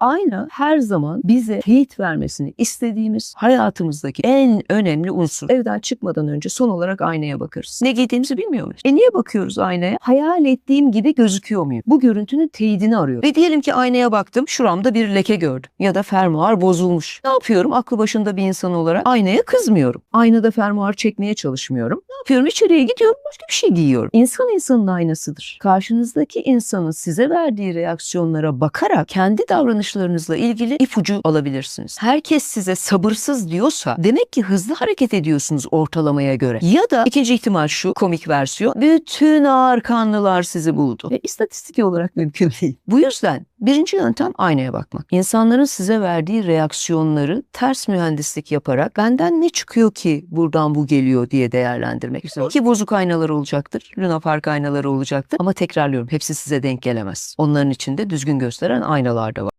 Ayna her zaman bize teyit vermesini istediğimiz hayatımızdaki en önemli unsur. Evden çıkmadan önce son olarak aynaya bakarız. Ne giydiğimizi bilmiyor muyuz? E niye bakıyoruz aynaya? Hayal ettiğim gibi gözüküyor muyum? Bu görüntünün teyidini arıyor. Ve diyelim ki aynaya baktım, şuramda bir leke gördüm. Ya da fermuar bozulmuş. Ne yapıyorum? Aklı başında bir insan olarak aynaya kızmıyorum. Aynada fermuar çekmeye çalışmıyorum. Yapıyorum? İçeriye gidiyorum, başka bir şey giyiyorum. İnsan insanın aynasıdır. Karşınızdaki insanın size verdiği reaksiyonlara bakarak kendi davranışlarınızla ilgili ipucu alabilirsiniz. Herkes size sabırsız diyorsa demek ki hızlı hareket ediyorsunuz ortalamaya göre. Ya da ikinci ihtimal şu komik versiyon. Bütün ağır kanlılar sizi buldu. Ve istatistik olarak mümkün değil. Bu yüzden birinci yöntem aynaya bakmak. İnsanların size verdiği reaksiyonları ters mühendislik yaparak benden ne çıkıyor ki buradan bu geliyor diye değerlendirmek. Ki bozuk aynalar olacaktır. Luna Park aynaları olacaktır. Ama tekrarlıyorum hepsi size denk gelemez. Onların içinde düzgün gösteren aynalar da var.